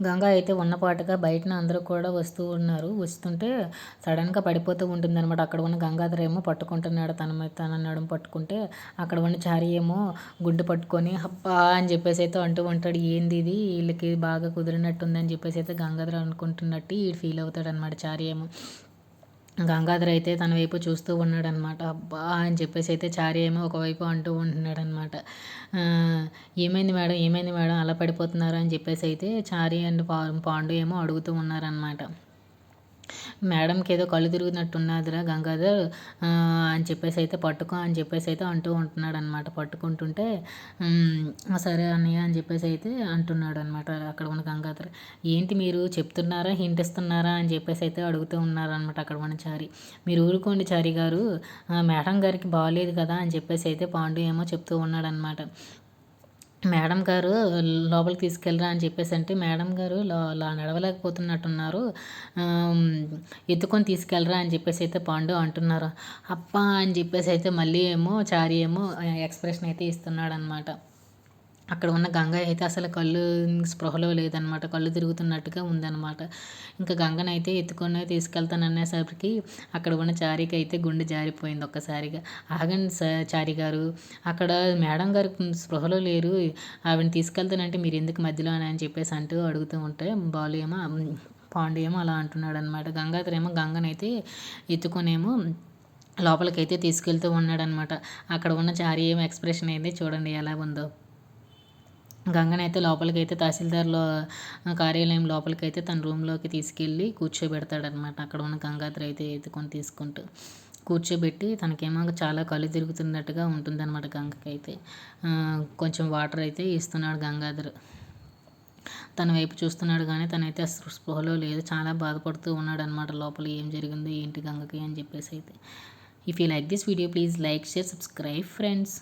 గంగ అయితే ఉన్నపాటుగా బయటన అందరూ కూడా వస్తూ ఉన్నారు. వస్తుంటే సడన్గా పడిపోతూ ఉంటుంది అనమాట అక్కడ ఉన్న గంగాధర్ ఏమో పట్టుకుంటున్నాడు. తన మీద తన నడుము పట్టుకుంటే అక్కడ ఉన్న చారి ఏమో గుడ్డు పట్టుకొని అబ్బా అని చెప్పేసి అయితే అంటూ ఉంటాడు. ఏంది ఇది? వీళ్ళకి బాగా కుదిరినట్టుందని అని చెప్పేసి అయితే గంగాధర్ అనుకుంటున్నట్టు ఈ ఫీల్ అవుతాడు అనమాట చారి ఏమో. గంగాధర్ అయితే తన వైపు చూస్తూ ఉన్నాడనమాట. అబ్బా అని చెప్పేసి అయితే చారి ఏమో ఒకవైపు అంటూ ఉంటున్నాడనమాట. ఏమైంది మేడం? ఏమైంది మేడం? అలా పడిపోతున్నారు అని చెప్పేసి అయితే చారి అండ్ పాండు ఏమో అడుగుతూ ఉన్నారనమాట. మేడంకి ఏదో కళ్ళు తిరుగుతున్నట్టున్నదిరా గంగాధర్ అని చెప్పేసి అయితే పట్టుకో అని చెప్పేసి అయితే అంటూ ఉంటున్నాడు అనమాట పట్టుకుంటుంటే సరే అన్నయ్య అని చెప్పేసి అయితే అంటున్నాడు అనమాట అక్కడ ఉన్న గంగాధర్. ఏంటి మీరు చెప్తున్నారా హింట్ ఇస్తున్నారా? అని చెప్పేసి అయితే అడుగుతూ ఉన్నారనమాట అక్కడ ఉన్న చారి. మీరు ఊరుకోండి చారి గారు మేడం గారికి బాగాలేదు కదా? అని చెప్పేసి అయితే పాండు ఏమో చెప్తూ ఉన్నాడనమాట మేడం గారు లోపలికి తీసుకెళ్ళరా అని చెప్పేసి అంటే మేడం గారు లా నడవలేకపోతున్నట్టున్నారు. ఎత్తుకొని తీసుకెళ్ళరా అని చెప్పేసి అయితే పాండు అంటున్నారు. అప్ప అని చెప్పేసి అయితే మళ్ళీ ఏమో చారి ఏమో ఎక్స్ప్రెషన్ అయితే ఇస్తున్నాడు అనమాట అక్కడ ఉన్న గంగ అయితే అసలు కళ్ళు స్పృహలో లేదనమాట. కళ్ళు తిరుగుతున్నట్టుగా ఉందన్నమాట ఇంకా గంగను అయితే ఎత్తుకొని తీసుకెళ్తాననేసరికి అక్కడ ఉన్న చారికి అయితే గుండె జారిపోయింది ఒక్కసారిగా. ఆగండి చారి గారు అక్కడ మేడం గారు స్పృహలో లేరు. ఆవిడని తీసుకెళ్తానంటే మీరు ఎందుకు మధ్యలో అని చెప్పేసి అంటూ అడుగుతూ ఉంటే బాలు ఏమో పాండు ఏమో అలా అంటున్నాడు అనమాట గంగాధరేమో గంగనైతే ఎత్తుకొనేమో లోపలికైతే తీసుకెళ్తూ ఉన్నాడనమాట. అక్కడ ఉన్న చారి ఏమో ఎక్స్ప్రెషన్ అయితే చూడండి ఎలా ఉందో. గంగనైతే లోపలికైతే తహసీల్దార్లో కార్యాలయం లోపలికైతే తన రూమ్లోకి తీసుకెళ్ళి కూర్చోబెడతాడనమాట అక్కడ ఉన్న గంగాధర్ అయితే ఎత్తుకొని తీసుకుంటూ కూర్చోబెట్టి తనకేమో చాలా కళ్ళు తిరుగుతున్నట్టుగా ఉంటుందన్నమాట గంగకైతే. కొంచెం వాటర్ అయితే ఇస్తున్నాడు గంగాధర్. తన వైపు చూస్తున్నాడు కానీ తనైతే స్పృహలో లేదు. చాలా బాధపడుతూ ఉన్నాడు అనమాట లోపల ఏం జరిగిందో ఏంటి గంగకి అని చెప్పేసి అయితే. If you like this video please like share subscribe friends